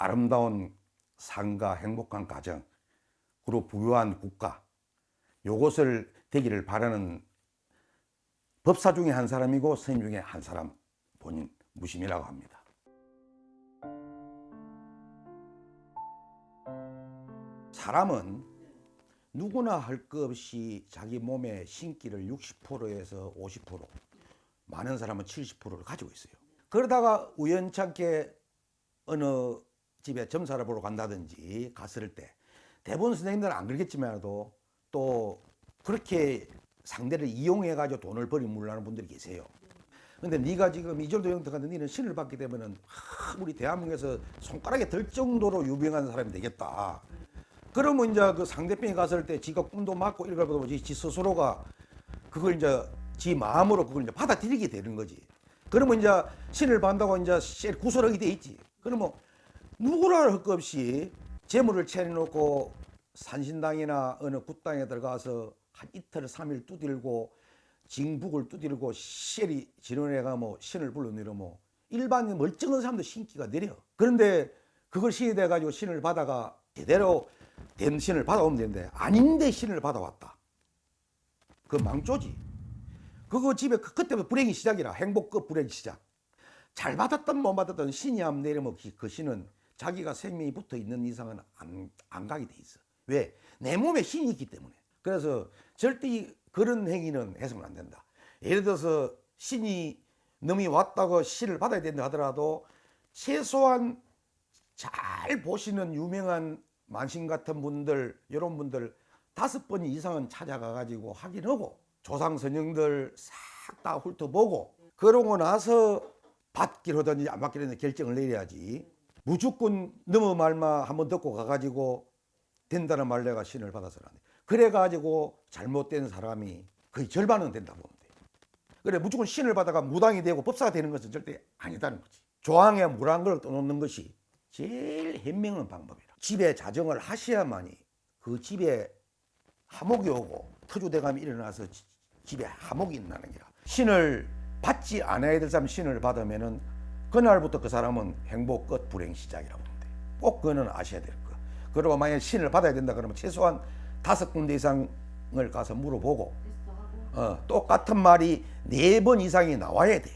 아름다운 삶과 행복한 가정, 그리고 부유한 국가, 요것을 되기를 바라는 법사 중에 한 사람이고 스님 중에 한 사람 본인 무심이라고 합니다. 사람은 누구나 할 것 없이 자기 몸의 신기를 60%에서 50% 많은 사람은 70%를 가지고 있어요. 그러다가 우연찮게 어느 집에 점사를 보러 간다든지 갔을 때 대부분 선생님들은 안 그러겠지만도 또 그렇게 상대를 이용해 가지고 돈을 버리고 물라는 분들이 계세요. 근데 네가 지금 이 정도 형태가 너는 신을 받게 되면은 하, 우리 대한민국에서 손가락에 들 정도로 유명한 사람이 되겠다. 그러면 이제 그 상대편이 갔을 때 지가 꿈도 맞고 이걸 보다 보지 지 스스로가 그걸 이제 지 마음으로 그걸 이제 받아들이게 되는 거지. 그러면 이제 신을 받는다고 이제 실 구설하게 돼 있지. 그러면 누구나 할 것 없이 재물을 차려놓고 산신당이나 어느 굿당에 들어가서 한 이틀 삼일 두들고 징북을 두들고 쉘이 진원해가 뭐 신을 불러내려 뭐 일반 멀쩡한 사람도 신기가 내려. 그런데 그걸 신이 돼가지고 신을 받아가 제대로 된 신을 받아오면 되는데 아닌데 신을 받아왔다. 그 망조지. 그거 집에 그- 그때부터 불행이 시작이라 행복 끝 불행 시작. 잘 받았던 못 받았던 신이 함 내리면 그- 그 신은 자기가 생명이 붙어 있는 이상은 안, 안 가게 돼 있어. 왜? 내 몸에 신이 있기 때문에. 그래서 절대 이- 그런 행위는 해서는 안 된다. 예를 들어서 신이 놈이 왔다고 신을 받아야 된다 하더라도 최소한 잘 보시는 유명한 만신 같은 분들 이런 분들 다섯 번 이상은 찾아가 가지고 확인하고 조상 선영들 싹 다 훑어보고 그러고 나서 받기로 하든지 안 받기로 하든지 결정을 내려야지 무조건 너무 말만 한번 듣고 가가지고 된다는 말 내가 신을 돼. 그래가지고 잘못된 사람이 거의 절반은 된다 보면 돼. 그래 무조건 신을 받아가 무당이 되고 법사가 되는 것은 절대 아니다는 거지. 조항에 물한 걸 떠놓는 것이 제일 현명한 방법이라. 집에 자정을 하셔야만이 그 집에 화목이 오고 터주대감이 일어나서 지- 집에 화목이 일어나는 게라. 신을 받지 않아야 될 사람 신을 받으면은 그날부터 그 사람은 행복 끝 불행 시작이라고 돼. 꼭 그거는 아셔야 될 거. 그리고 만약 신을 받아야 된다 그러면 최소한 다섯 군데 이상을 가서 물어보고 어, 똑같은 말이 네 번 이상이 나와야 돼.